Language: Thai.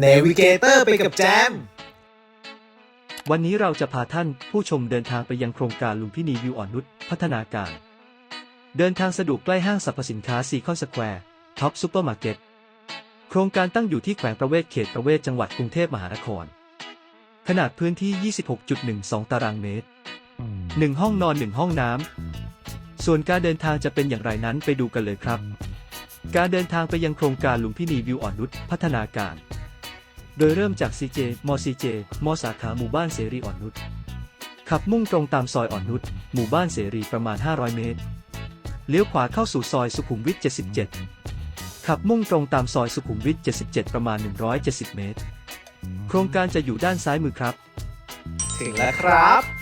เนวิเกเตอร์ไปกับแจม วันนี้เราจะพาท่านผู้ชมเดินทางไปยังโครงการลุมพินีวิวอ่อนนุชพัฒนาการ เดินทางสะดวกใกล้ห้างสรรพสินค้าซีคอนสแควร์ท็อปซูเปอร์มาร์เก็ตโครงการตั้งอยู่ที่แขวงประเวศเขตประเวศจังหวัดกรุงเทพมหานคร ขนาดพื้นที่ 26.12 ตารางเมตร 1 ห้องนอน 1 ห้องน้ำ ส่วนการเดินทางจะเป็นอย่างไรนั้นไปดูกันเลยครับ การเดินทางไปยังโครงการลุมพินีวิวอ่อนนุชพัฒนาการ โดยเริ่มจาก CJ ม CJ ม สาขาหมู่บ้านเสรีอ่อนนุช ขับมุ่งตรงตามซอยอ่อนนุช หมู่บ้านเสรีประมาณ 500 เมตร เลี้ยวขวาเข้าสู่ซอยสุขุมวิท 77 ขับมุ่งตรงตามซอยสุขุมวิท 77 ประมาณ 170 เมตร โครงการจะอยู่ด้านซ้ายมือครับ ถึงแล้วครับ